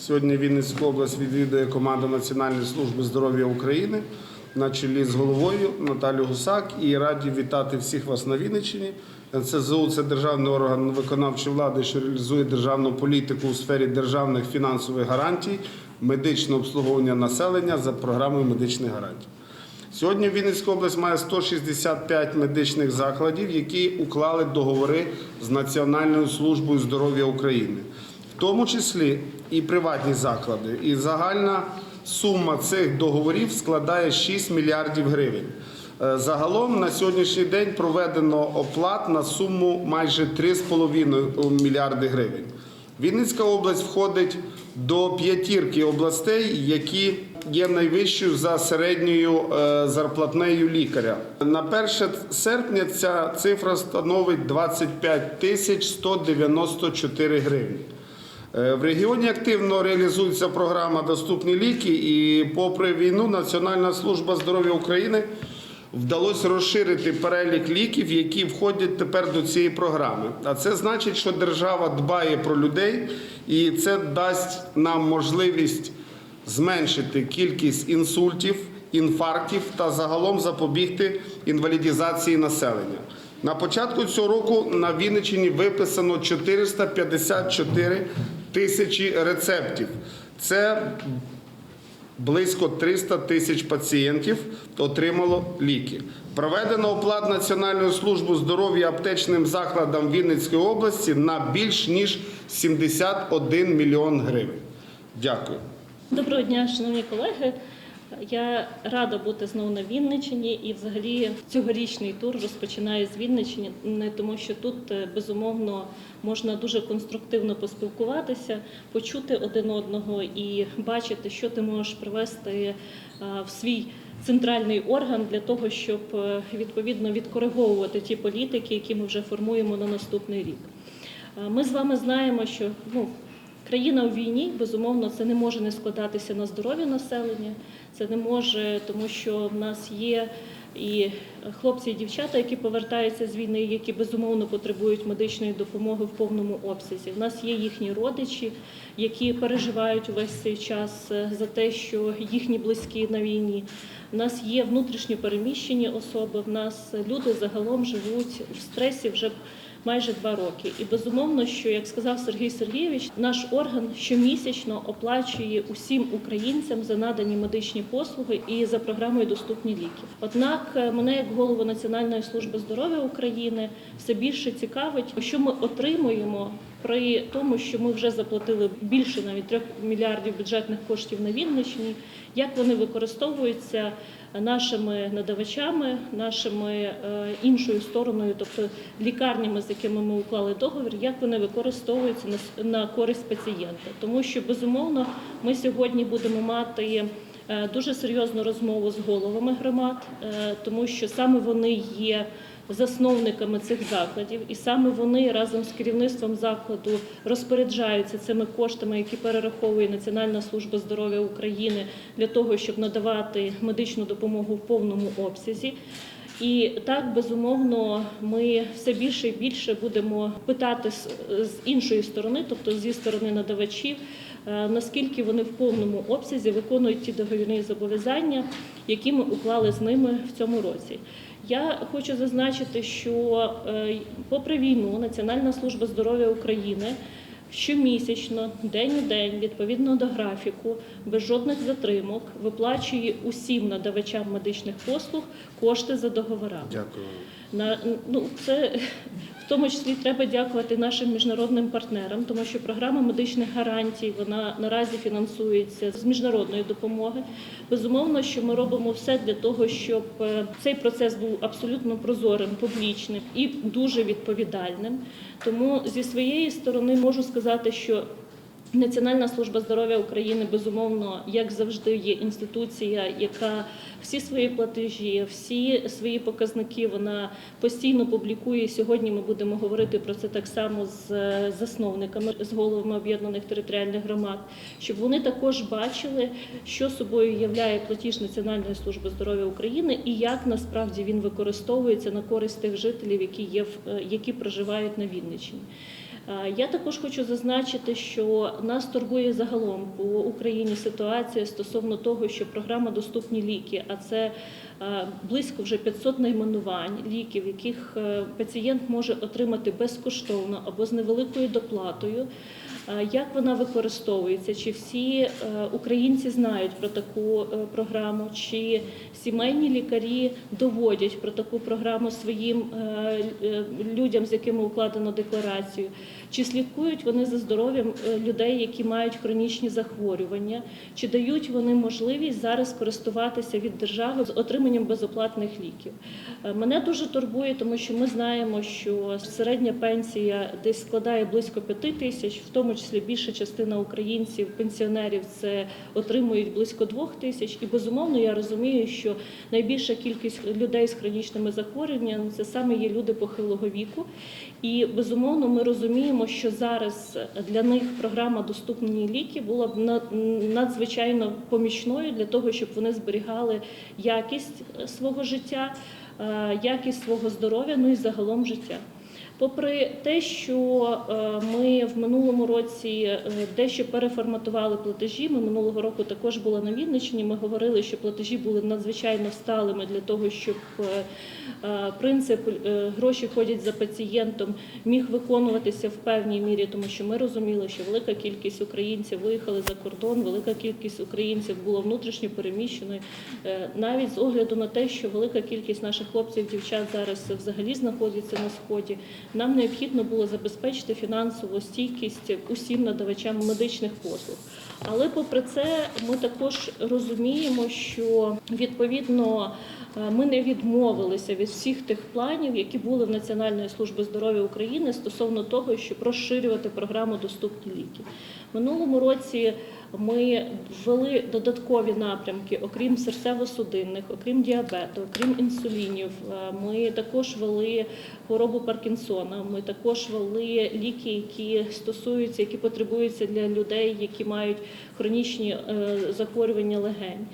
Сьогодні Вінницьку область відвідує команда Національної служби здоров'я України на чолі з головою Наталію Гусак. І раді вітати всіх вас на Вінниччині. НСЗУ – це державний орган виконавчої влади, що реалізує державну політику у сфері державних фінансових гарантій, медичного обслуговування населення за програмою медичних гарантій. Сьогодні Вінницька область має 165 медичних закладів, які уклали договори з Національною службою здоров'я України, тому числі і приватні заклади. І загальна сума цих договорів складає 6 мільярдів гривень. Е, Загалом на сьогоднішній день проведено оплат на суму майже 3,5 мільярди гривень. Вінницька область входить до п'ятірки областей, які є найвищою за середньою е, зарплатнею лікаря. На 1 серпня ця цифра становить 25 тисяч 194 гривні. Е, В регіоні активно реалізується програма Доступні ліки, і попри війну Національна служба здоров'я України вдалося розширити перелік ліків, які входять тепер до цієї програми. А це значить, що держава дбає про людей, і це дасть нам можливість зменшити кількість інсультів, інфарктів та загалом запобігти інвалідізації населення. На початку цього року на Вінниччині виписано 454 тисячі рецептів. Це близько 300 тисяч пацієнтів отримало ліки. Проведено оплат Національної служби здоров'я аптечним закладам Вінницької області на більш ніж 71 мільйон гривень. Дякую. Доброго дня, шановні колеги. Я рада бути знову на Вінниччині і взагалі цьогорічний тур розпочинаю з Вінниччини, тому що тут е, безумовно можна дуже конструктивно поспілкуватися, почути один одного і бачити, що ти можеш привести е, в свій центральний орган для того, щоб е, відповідно відкориговувати ті політики, які ми вже формуємо на наступний рік. Ми з вами знаємо, що ну, країна у війні, безумовно, це не може не складатися на здоров'я населення. Це не може, тому що в нас є і хлопці і дівчата, які повертаються з війни, які безумовно потребують медичної допомоги в повному обсязі. В нас є їхні родичі, які переживають увесь цей час е, за те, що їхні близькі на війні. У нас є внутрішньо переміщені особи. В нас люди загалом живуть в стресі вже майже два роки. І безумовно, що як сказав Сергій Сергійович, наш орган щомісячно оплачує усім українцям за надані медичні послуги і за програмою доступні ліки. Однак е, мене, як голову Національної служби здоров'я України, все більше цікавить, що ми отримуємо. При тому, що ми вже заплатили більше навіть 3 мільярдів бюджетних коштів на Вінниччині, як вони використовуються нашими надавачами, нашими е, іншою стороною, тобто лікарнями, з якими ми уклали договір, як вони використовуються на на користь пацієнта. Тому що безумовно ми сьогодні будемо мати. е, Дуже серйозну розмову з головами громад, е, тому що саме вони є засновниками цих закладів, і саме вони разом з керівництвом закладу розпоряджаються цими коштами, які перераховує Національна служба здоров'я України для того, щоб надавати медичну допомогу в повному обсязі. І так безумовно ми все більше і більше будемо питати з, іншої сторони, тобто зі сторони надавачів, е, наскільки вони в повному обсязі виконують ті договірні зобов'язання, які ми уклали з ними в цьому році. Я хочу зазначити, що е, попри війну Національна служба здоров'я України щомісячно, день у день, відповідно до графіку, без жодних затримок, виплачує усім надавачам медичних послуг кошти за договорами. Дякую. На ну це тому числі треба дякувати нашим міжнародним партнерам, тому що програма медичних гарантій вона наразі фінансується з міжнародної допомоги. Безумовно, що ми робимо все для того, щоб е, цей процес був абсолютно прозорим, публічним і дуже відповідальним. Тому зі своєї сторони можу сказати, що Національна служба здоров'я України безумовно, як завжди, є інституція, яка всі свої платежі, всі свої показники вона постійно публікує. Сьогодні ми будемо говорити про це так само з е, засновниками, з головами об'єднаних територіальних громад, щоб вони також бачили, що собою являє платіж Національної служби здоров'я України і як насправді він використовується на користь тих жителів, які є в- е, які проживають на Вінниччині. Е, Я також хочу зазначити, що нас турбує загалом по Україні ситуація стосовно того, що програма Доступні ліки, а це е, близько вже 500 найменувань ліків, яких е, пацієнт може отримати безкоштовно або з невеликою доплатою. Е, Як вона використовується? Чи всі е, українці знають про таку е, програму? Чи сімейні лікарі доводять про таку програму своїм людям, з якими укладено декларацію? Чи слідкують вони за здоров'ям людей, які мають хронічні захворювання? Чи дають вони можливість зараз користуватися від держави з отриманням безоплатних ліків? Мене дуже турбує, тому що ми знаємо, що середня пенсія десь складає близько 5 тисяч, в тому числі більша частина українців, пенсіонерів це отримують близько 2 тисяч. І безумовно я розумію, що найбільша кількість людей з хронічними захворюваннями це саме є люди похилого віку. І безумовно ми розуміємо, що зараз для них програма доступні ліки була б на- надзвичайно помічною для того, щоб вони зберігали якість е, свого життя, е, якість свого здоров'я, ну і загалом життя. Попри те, що е, ми в минулому році е, дещо переформатували платежі, ми минулого року також були на Вінниччині. Ми говорили, що платежі були надзвичайно сталими для того, щоб е, принцип гроші ходять за пацієнтом міг виконуватися в певній мірі, тому що ми розуміли, що велика кількість українців виїхали за кордон, велика кількість українців було внутрішньо переміщеною, навіть з огляду на те, що велика кількість наших хлопців, дівчат зараз взагалі знаходяться на сході. Нам необхідно було забезпечити фінансову стійкість усім надавачам медичних послуг. Але попри це, ми також розуміємо, що відповідно е, ми не відмовилися від всіх тих планів, які були в Національної служби здоров'я України стосовно того, щоб розширювати програму Доступні ліки. Минулому році ми ввели додаткові напрямки, окрім серцево-судинних, окрім діабету, окрім інсулінів. Е, Ми також ввели хворобу Паркінсона. Ми також ввели ліки, які стосуються, які потребуються для людей, які мають хронічні е, захворювання легень.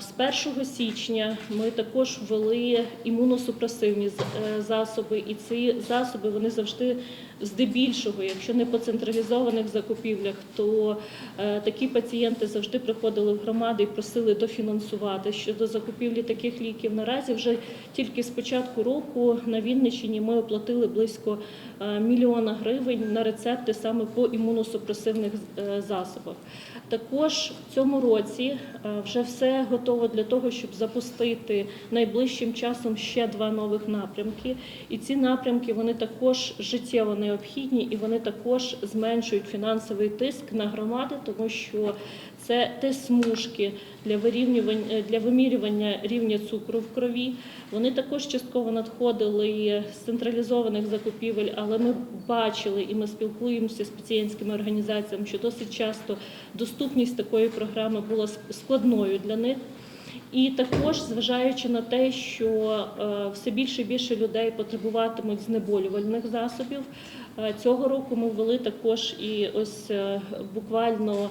З 1 січня ми також ввели імуносупресивні е, засоби, і ці засоби вони завжди здебільшого, якщо не по централізованих закупівлях, то е, такі пацієнти завжди приходили в громади і просили дофінансувати щодо закупівлі таких ліків. Наразі вже тільки з початку року на Вінниччині ми оплатили близько е, мільйона гривень на рецепти саме по імуносупресивних е, засобах. Також в цьому році вже все готово для того, щоб запустити найближчим часом ще два нових напрямки. І ці напрямки вони також життєво необхідні і вони також зменшують фінансовий тиск на громади, тому що це те смужки для вирівнювання для вимірювання рівня цукру в крові. Вони також частково надходили з централізованих закупівель, але ми бачили і ми спілкуємося з пацієнтськими організаціями, що досить часто доступність такої програми була складною для них. І також, зважаючи на те, що е, все більше і більше людей потребуватимуть знеболювальних засобів, е, цього року ми ввели також і ось е, буквально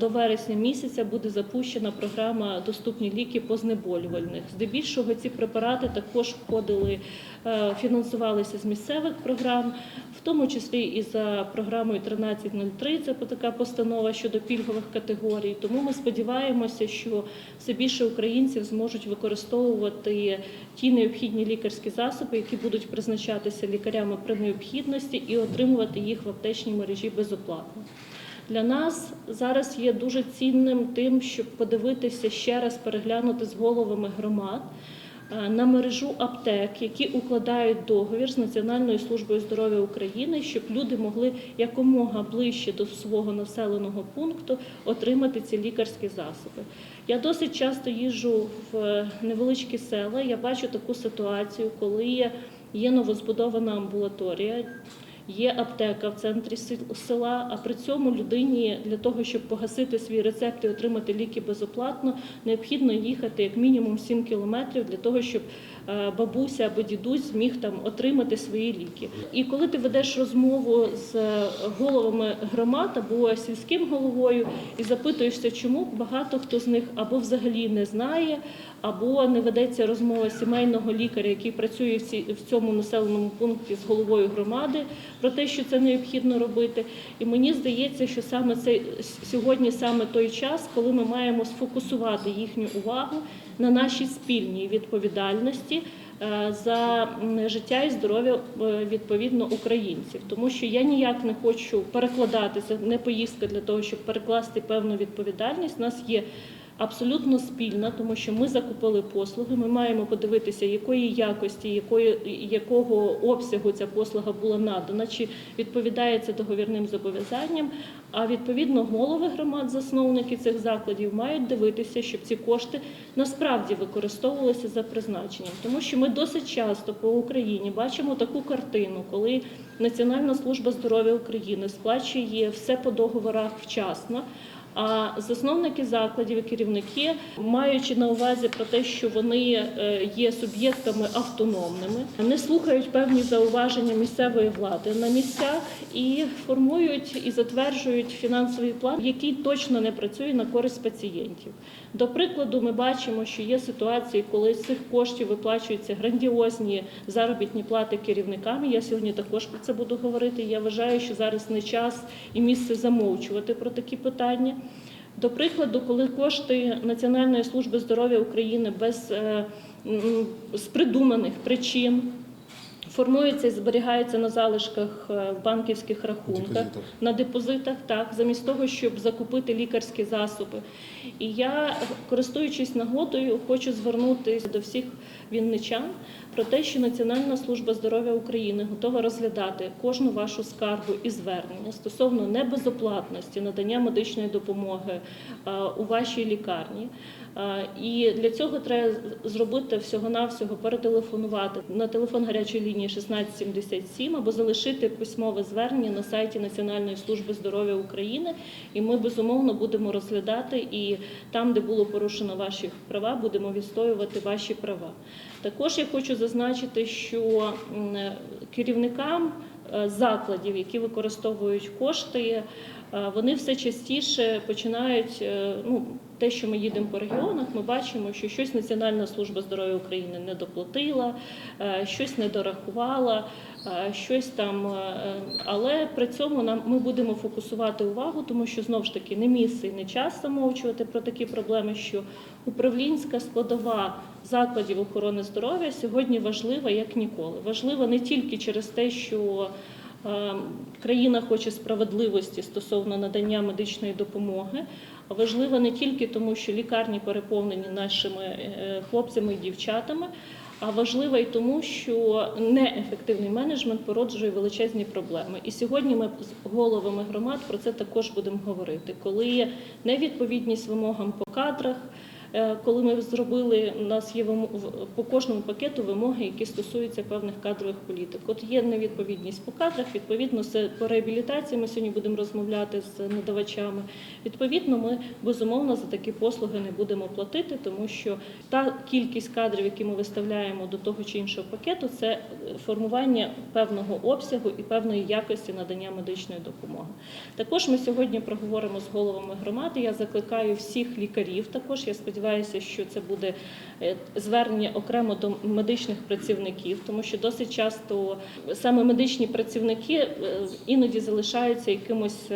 до вересня місяця буде запущена програма Доступні ліки по знеболювальних. Здебільшого ці препарати також входили, е, фінансувалися з місцевих програм, в тому числі і за програмою 1303, це така постанова щодо пільгових категорій. Тому ми сподіваємося, що все більше українців зможуть використовувати ті необхідні лікарські засоби, які будуть призначатися лікарями при необхідності, і отримувати їх в аптечній мережі безоплатно. Для нас зараз є дуже цінним тим, щоб подивитися ще раз, переглянути з головами громад е, на мережу аптек, які укладають договір з Національною службою здоров'я України, щоб люди могли якомога ближче до свого населеного пункту отримати ці лікарські засоби. Я досить часто їжджу в невеличкі села. Я бачу таку ситуацію, коли є новозбудована амбулаторія. Є аптека в центрі сел- села, а при цьому людині для того, щоб погасити свій рецепт і отримати ліки безоплатно, необхідно їхати як мінімум 7 кілометрів для того, щоб бабуся або дідусь зміг там отримати свої ліки. І коли ти ведеш розмову з е, головами громад або сільським головою і запитуєшся, чому багато хто з них або взагалі не знає, або не ведеться розмова сімейного лікаря, який працює в цьому населеному пункті з головою громади, про те, що це необхідно робити. І мені здається, що саме це сьогодні саме той час, коли ми маємо сфокусувати їхню увагу на нашій спільній відповідальності е, за життя і здоров'я е, відповідно українців, тому що я ніяк не хочу перекладатися, не поїздка для того, щоб перекласти певну відповідальність. У нас є абсолютно спільна, тому що ми закупили послуги. Ми маємо подивитися, якої якості, якої якого обсягу ця послуга була надана, чи відповідає це договірним зобов'язанням. А відповідно голови громад, засновники цих закладів мають дивитися, щоб ці кошти насправді використовувалися за призначенням, тому що ми досить часто по Україні бачимо таку картину, коли Національна служба здоров'я України сплачує все по договорах вчасно. А засновники закладів і керівники, маючи на увазі про те, що вони е, є суб'єктами автономними, не слухають певні зауваження місцевої влади на місцях і формують і затверджують фінансовий план, який точно не працює на користь пацієнтів. До прикладу, ми бачимо, що є ситуації, коли з цих коштів виплачуються грандіозні заробітні плати керівникам. Я сьогодні також про це буду говорити. Я вважаю, що зараз не час і місце замовчувати про такі питання. До прикладу, коли кошти Національної служби здоров'я України без е, з придуманих причин формуються і зберігаються на залишках е, в банківських рахунках, депозитах. на депозитах, так, замість того, щоб закупити лікарські засоби. І я, користуючись нагодою, хочу звернутися до всіх вінничан про те, що Національна служба здоров'я України готова розглядати кожну вашу скаргу і звернення стосовно небезоплатності надання медичної допомоги е, у вашій лікарні. Е, І для цього треба зробити всього-навсього перетелефонувати на телефон гарячої лінії 1677 або залишити письмове звернення на сайті Національної служби здоров'я України. І ми безумовно будемо розглядати і там, де було порушено ваші права, будемо відстоювати ваші права. Також я хочу зазначити, що керівникам е, закладів, які використовують кошти, е, вони все частіше починають. е, Ну, те, що ми їдемо по регіонах, ми бачимо, що щось Національна служба здоров'я України не доплатила, е, щось не дорахувала, е, щось там. Але при цьому нам ми будемо фокусувати увагу, тому що знову ж таки не місце і не час замовчувати про такі проблеми, що управлінська складова закладів охорони здоров'я сьогодні важлива як ніколи. Важлива не тільки через те, що країна хоче справедливості стосовно надання медичної допомоги. Важлива не тільки тому, що лікарні переповнені нашими е, хлопцями і дівчатами, а важлива й тому, що неефективний менеджмент породжує величезні проблеми. І сьогодні ми з головами громад про це також будемо говорити, коли є невідповідність вимогам по кадрах. Е, Коли ми зробили, у нас є по кожному пакету вимоги, які стосуються певних кадрових політик. От є невідповідність по кадрах, відповідно, це по реабілітації. Ми сьогодні будемо розмовляти з надавачами. Відповідно, ми безумовно за такі послуги не будемо платити, тому що та кількість кадрів, які ми виставляємо до того чи іншого пакету, це е, формування певного обсягу і певної якості надання медичної допомоги. Також ми сьогодні проговоримо з головами громади. Я закликаю всіх лікарів. Також я сподіваюся, що це буде е, звернення окремо до медичних працівників, тому що досить часто саме медичні працівники е, іноді залишаються якимось.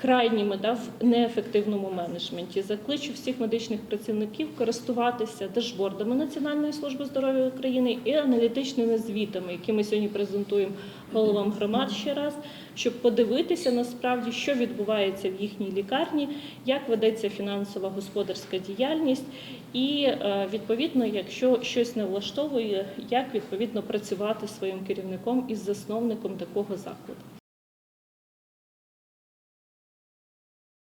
Крайніми да, в неефективному менеджменті закличу всіх медичних працівників користуватися дашбордами Національної служби здоров'я України і аналітичними звітами, які ми сьогодні презентуємо головам громад ще раз, щоб подивитися насправді, що відбувається в їхній лікарні, як ведеться фінансова господарська діяльність, і е, відповідно, якщо щось не влаштовує, як відповідно працювати своїм керівником із засновником такого закладу.